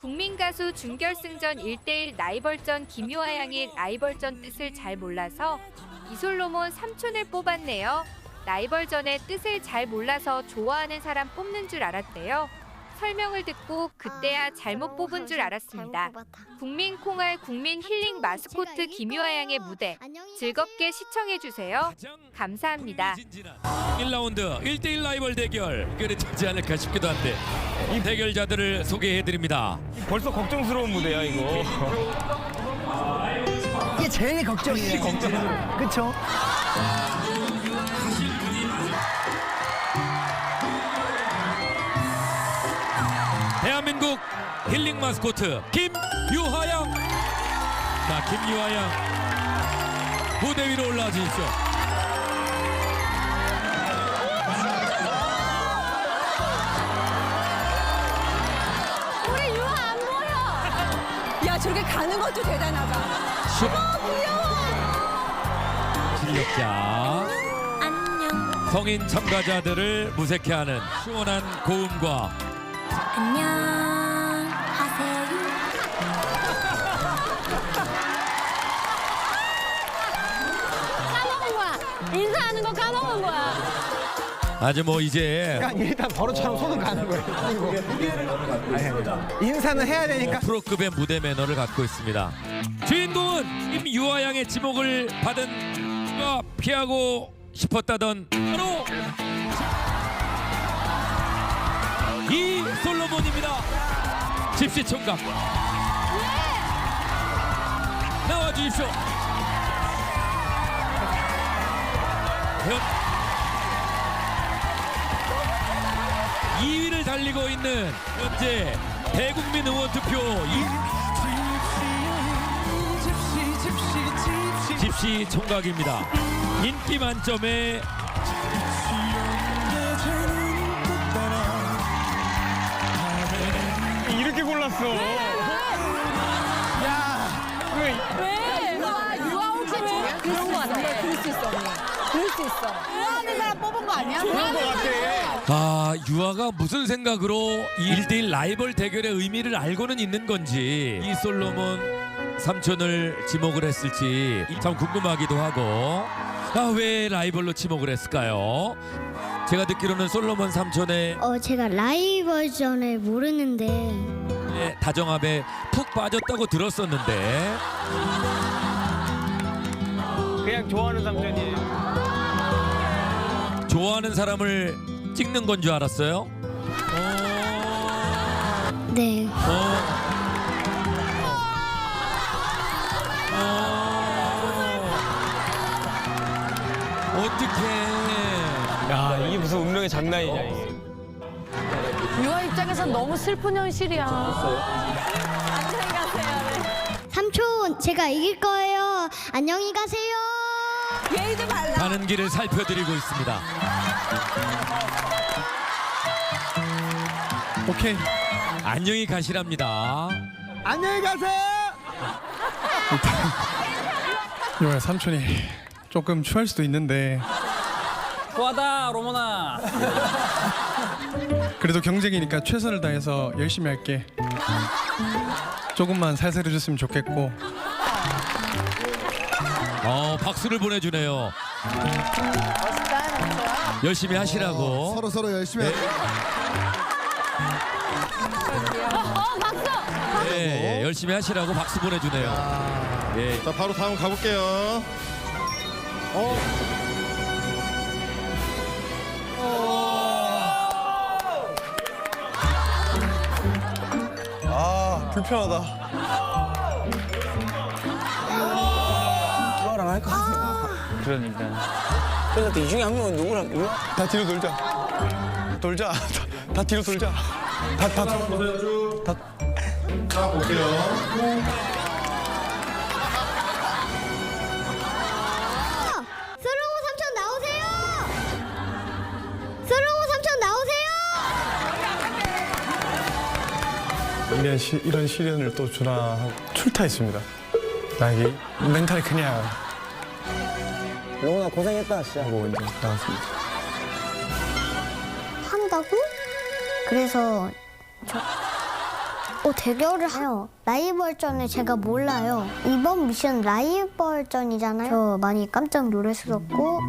국민 가수 준결승전 1대1 라이벌전 김유아 양이 라이벌전 뜻을 잘 몰라서 이솔로몬 삼촌을 뽑았네요. 라이벌전의 뜻을 잘 몰라서 좋아하는 사람 뽑는 줄 알았대요. 설명을 듣고 그때야 잘못 뽑은 줄 알았습니다. 국민 콩알 국민 힐링 마스코트 김유아 양의 무대 즐겁게 시청해 주세요. 감사합니다. 1라운드 1대1 라이벌 대결 그래 되지 않을까 싶기도 한데 이 대결자들을 소개해 드립니다. 벌써 걱정스러운 무대야 이거. 이게 제일 걱정이에요. 걱정. 그쵸? 힐링 마스코트 김유하양. 자 김유하양 무대 위로 올라와 주십시오. 우리 유아 안 보여. 야 저렇게 가는 것도 대단하다. 슛. 실력자 안녕. 성인 참가자들을 무색해하는 시원한 고음과 안녕하세요. 까먹은 거야. 인사하는 거 까먹은 거야. 아주 뭐 이제 그러니까 일단 버릇처럼 손은 가는 거예요. 아니. 인사는 해야 되니까. 프로급의 무대 매너를 갖고 있습니다. 주인공은 김유아양의 지목을 받은 가 피하고 싶었다던 바로 이 솔로몬입니다. 집시 총각 나와 주십시오. 현 2위를 달리고 있는 현재 대국민 의원 투표 이 집시 총각입니다. 인기 만점의 골랐어. 왜? 유아 유아 혹시 왜? 그런 거 같아. 그럴 수 있어. 언니. 그럴 수 있어. 좋아하는 사람 뽑은 거 아니야? 그런 거 같아. 아 유아가 무슨 생각으로 이 1대1 라이벌 대결의 의미를 알고는 있는 건지 이 솔로몬 삼촌을 지목을 했을지 참 궁금하기도 하고 아 왜 라이벌로 지목을 했을까요? 제가 듣기로는 솔로몬 삼촌의 어, 제가 라이벌전을 모르는데 다정함에 푹 빠졌다고 들었었는데 그냥 좋아하는 삼촌이에요. 좋아하는 사람을 찍는 건 줄 알았어요? 어... 네. 어... 어... 어떡해 야 이게 무슨 운명의 장난이냐 이게. 유아 입장에선 너무 슬픈 현실이야. 안녕히 가세요. 삼촌, 제가 이길 거예요. 안녕히 가세요. 예의 좀 발라. 가는 길을 살펴드리고 있습니다 오케이. 안녕히 가시랍니다 안녕히 가세요. 이번에 삼촌이 조금 추할 수도 있는데 좋아다 로모나 그래도 경쟁이니까 최선을 다해서 열심히 할게. 조금만 살살 해 줬으면 좋겠고 어 박수를 보내주네요 열심히 하시라고 서로 서로 열심히 네. 예, 예, 열심히 하시라고 박수 보내주네요 예. 자 바로 다음 가볼게요 아, 불편하다. 누구랑 할것 같아 그러니까. 그래서 이 중에 한 명은 누구랑 누구? 다 뒤로 돌자. 돌자. 다, 다 뒤로 돌자. 다 다. 다. 자 볼게요 이런 시, 이런 시련을 또 주나 하고 출타했습니다. 나 이게 멘탈이 그냥 로모나 고생했다 진짜 하고 이제 나왔습니다. 한다고? 그래서 저 어, 대결을 해요. 라이벌전을 제가 몰라요. 이번 미션 라이벌전이잖아요. 저 많이 깜짝 놀랐었고.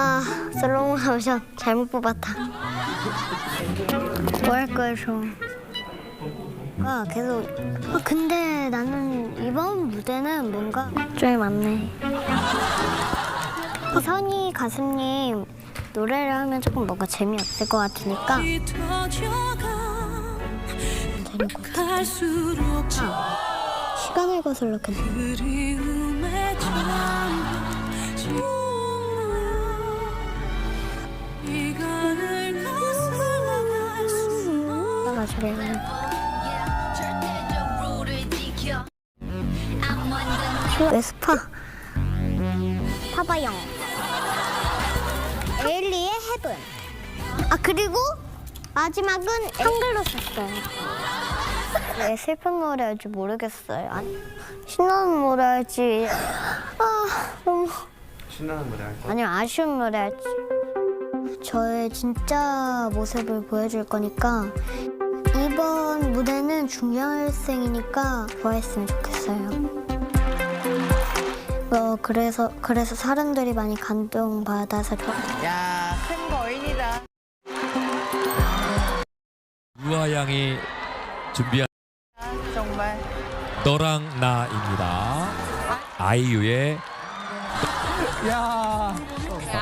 아, 솔로몬 하우션 잘못 뽑았다. 뭐 할 거야, 저? 아, 계속. 아, 근데 나는 이번 무대는 뭔가 걱정이 많네. 선이 가수님 노래를 하면 조금 뭔가 재미없을 것 같으니까 시간을 거슬러 했네 나가지고 웨스파? 파바영 에일리의 헤븐. 아 그리고 마지막은 한글로 썼어요. 왜 슬픈 노래 할지 모르겠어요. 아니, 신나는 노래 할지. 아 너무 신나는 노래 할지 아니면 아쉬운 노래 할지. 저의 진짜 모습을 보여줄 거니까 이번 무대는 중요할생이니까 좋아했으면 좋겠어요 어 그래서 그래서 사람들이 많이 감동 받아서 좋아. 야, 큰 거인이다. 유아 양이 준비한 정말. 너랑 나입니다. 아이유의 야.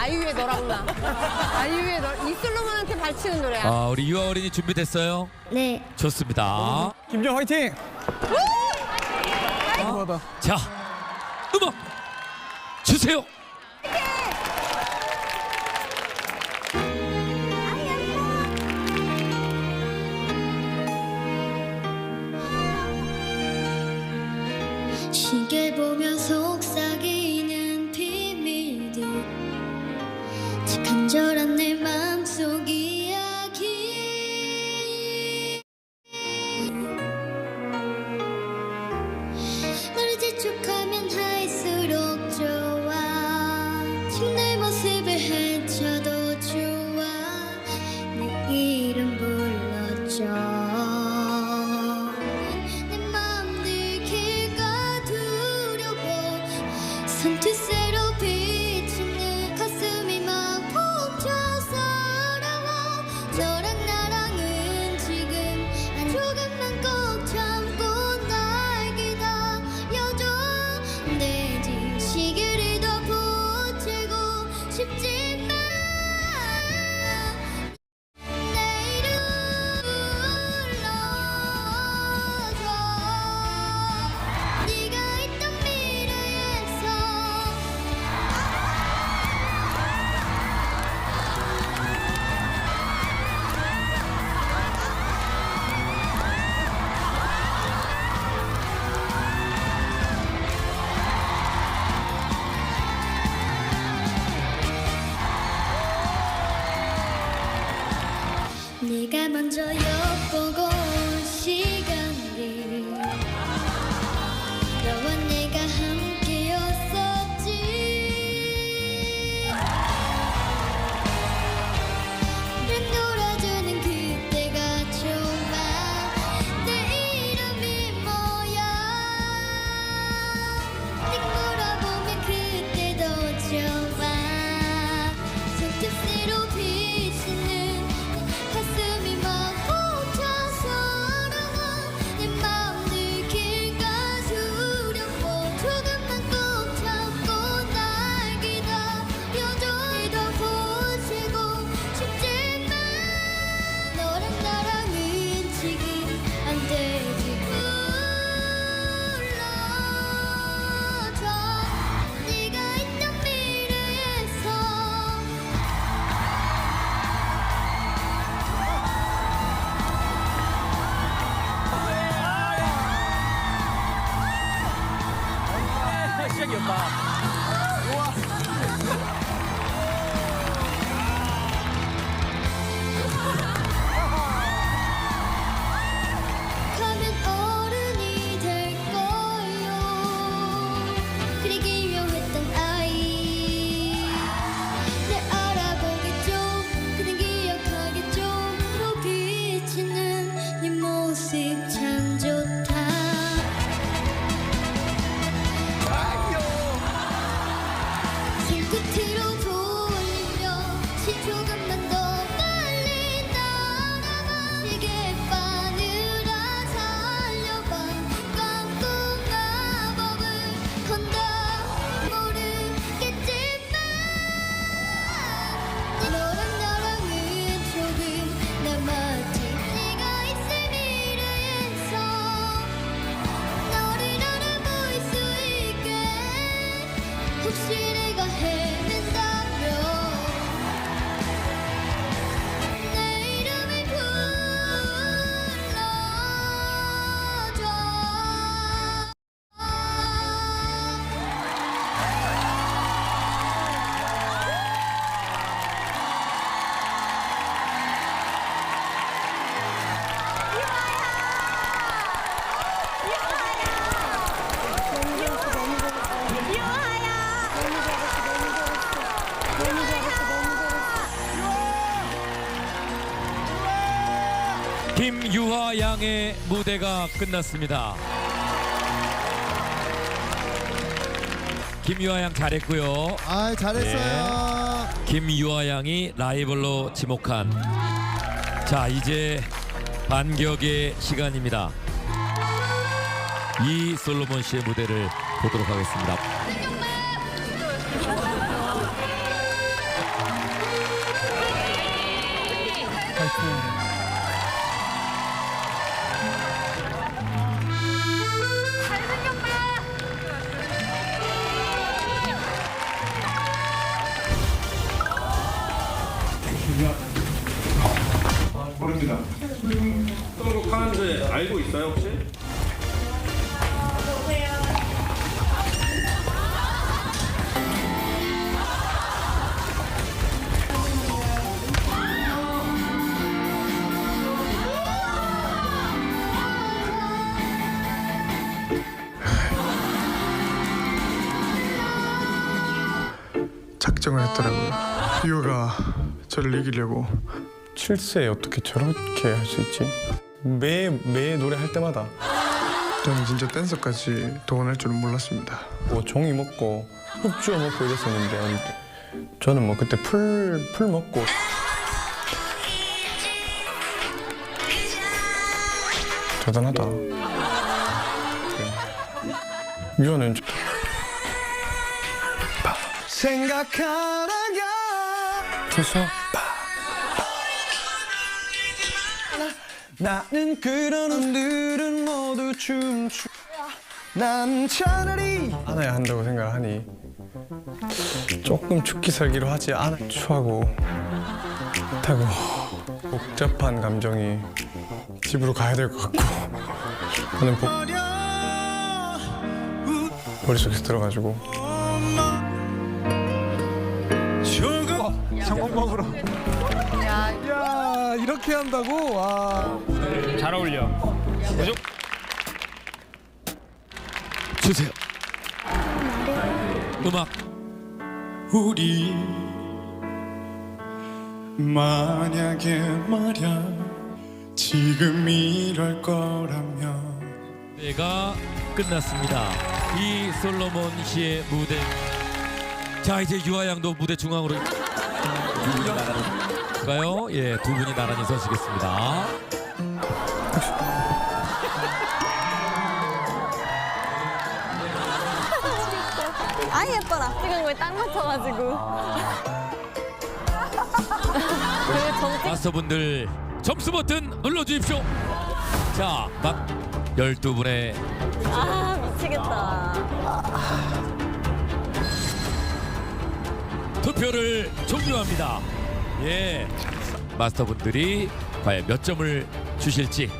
아이유의 너랑 나. 아이유의 너. 이슬로몬한테 발치는 노래야. 아, 우리 유아 어린이 준비됐어요? 네. 좋습니다. 김정 화이팅. 궁금하다. 자, 음악 주세요. 네가 무대가 끝났습니다. 김유화 양 잘했고요. 아 잘했어요. 김유아 양이 라이벌로 지목한 자 이제 반격의 시간입니다. 이 솔로몬 씨의 무대를 보도록 하겠습니다. 작정을 했더라고요. 유아가 저를 이기려고. 7세에 어떻게 저렇게 할 수 있지? 매, 매 노래 할 때마다 저는 진짜 댄서까지 동원할 줄은 몰랐습니다. 뭐 종이 먹고 흑주어 먹고 이랬었는데 저는 뭐 그때 풀, 풀 먹고 대단하다. 유아는 생각하다가 됐어. 나는 그런 놈들은 모두 춤추. 난 차라리 안아야 한다고 생각하니. 조금 죽기 살기로 하지 않아. 추하고 타고 복잡한 감정이 집으로 가야 될 것 같고. 저는 복... 머릿속에서 들어가지고 장봉봉으로. 야 이렇게 한다고 와. 잘 어울려. 주세요. 음악 우리 만약에 말야 지금 이럴 거라면 무대가 끝났습니다. 이 솔로몬 씨의 무대. 자 이제 유아 양도 무대 중앙으로 가요. 예, 두 분이 나란히 서시겠습니다. 아 예뻐라. 찍은 거에 딱 맞춰가지고. 그정 마스터분들 점수 버튼 눌러주십시오. 자, 막 12분의 아 미치겠다. 투표를 종료합니다. 예, 마스터분들이 과연 몇 점을 주실지.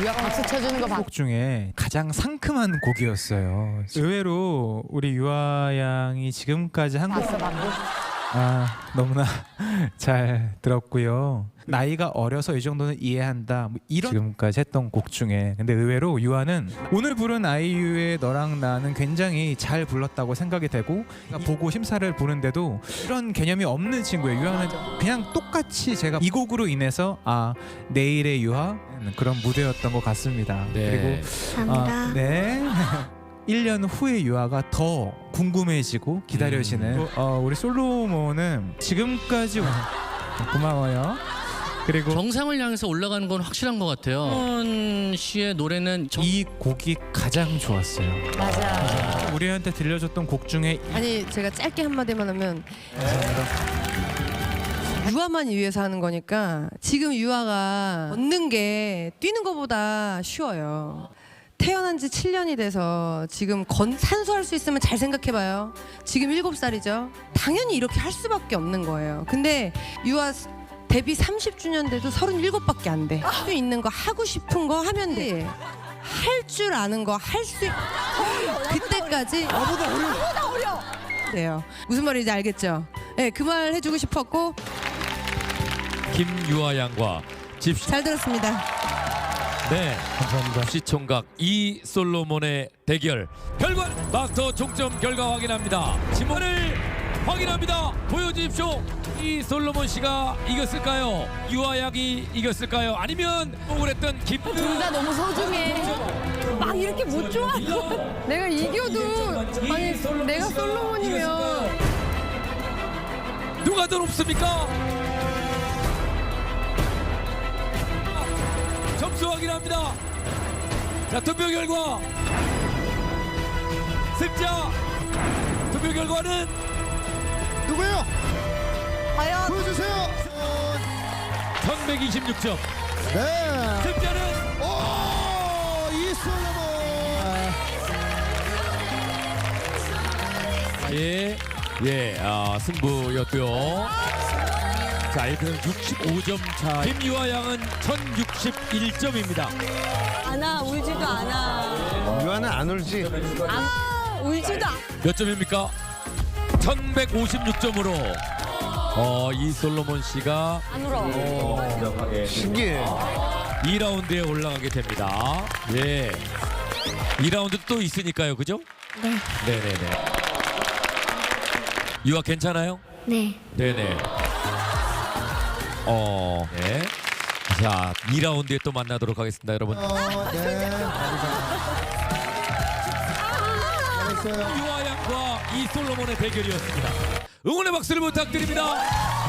유학 박수 쳐주는 거 봐. 곡 중에 가장 상큼한 곡이었어요. 의외로 우리 유아 양이 지금까지 봤어 방금? 아 너무나 잘 들었고요. 나이가 어려서 이 정도는 이해한다. 뭐 이런 지금까지 했던 곡 중에 근데 의외로 유아는 오늘 부른 아이유의 너랑 나는 굉장히 잘 불렀다고 생각이 되고 그러니까 보고 심사를 보는데도 이런 개념이 없는 친구예요. 유아는 그냥 똑같이 제가 이 곡으로 인해서 아 내일의 유아 그런 무대였던 것 같습니다. 네. 그리고 감사합니다. 아, 네. 1년 후의 유아가 더 궁금해지고 기다려지는 음. 어, 우리 솔로몬은 지금까지 고마워요. 그리고 정상을 향해서 올라가는 건 확실한 것 같아요. 현 씨의 노래는 정... 이 곡이 가장 좋았어요. 맞아. 우리한테 들려줬던 곡 중에 아니 제가 짧게 한마디만 하면 유아만 위해서 하는 거니까 지금 유아가 얻는 게 뛰는 것보다 쉬워요. 태어난 지 7년이 돼서 지금 건 산소할 수 있으면 잘 생각해봐요. 지금 7살이죠. 당연히 이렇게 할 수밖에 없는 거예요. 근데 유아 데뷔 30주년 돼도 37밖에 안 돼. 할 수 있는 거 하고 싶은 거 하면 돼. 할 줄 아는 거 할 수 그때까지 나보다 어려. 나보다 어려. 돼요. 무슨 말인지 알겠죠? 네, 그 말 해주고 싶었고 김유아 양과 집시 잘 들었습니다. 네, 감사합니다. 시총각 이 솔로몬의 대결 결과 마스터 총점 결과 확인합니다. 지문을 확인합니다. 보여주십시오. 이 솔로몬 씨가 이겼을까요? 유아양이 이겼을까요? 아니면 목을 했던 김. 둘다 너무 소중해. 막 이렇게 못 좋아. 내가 이겨도 아니 내가 솔로몬이면 누가 더 높습니까? 점수 확인합니다. 자 투표 결과 승자 투표 결과는 누구예요? 과연 보여주세요. 1126점. 네. 승자는 오 이솔로몬. 예, 예, 아, 승부였고요. 자, 이렇게 65점 차. 김유아 양은 1061점입니다. 안아 울지도 않아. 유아는 안 울지. 아 울지도 않아. 몇 점입니까? 1156점으로 어, 이 솔로몬 씨가 안 울어. 신기해. 2라운드에 올라가게 됩니다. 예. 2라운드 또 있으니까요. 그죠? 네. 네네네. 유아 괜찮아요? 네. 네네. 어, 네. 자, 2라운드에 또 만나도록 하겠습니다, 여러분. 어, 네. 잘했어요. 유아 양과 이 솔로몬의 대결이었습니다. 응원의 박수를 부탁드립니다.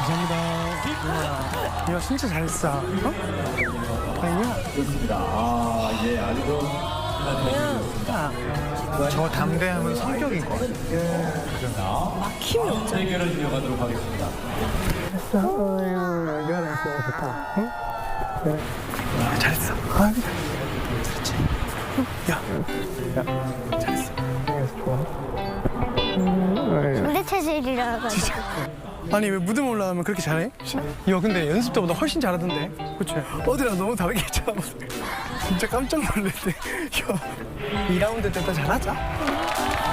감사합니다. 야 진짜 잘했어. 어? 아니야? 저 담대함은 성격인 것 같아. 대결을 이어가도록 하겠습니다. 잘했어. 아, 잘했지. 야, 야, 잘했어. 우리 체질이라 가지고. 아니 왜 무덤 올라가면 그렇게 잘해? 야 근데 연습 때보다 훨씬 잘하던데 그치? 어디랑 너무 다르게 했잖아 진짜 깜짝 놀랐네. 야 2라운드 때 더 잘하자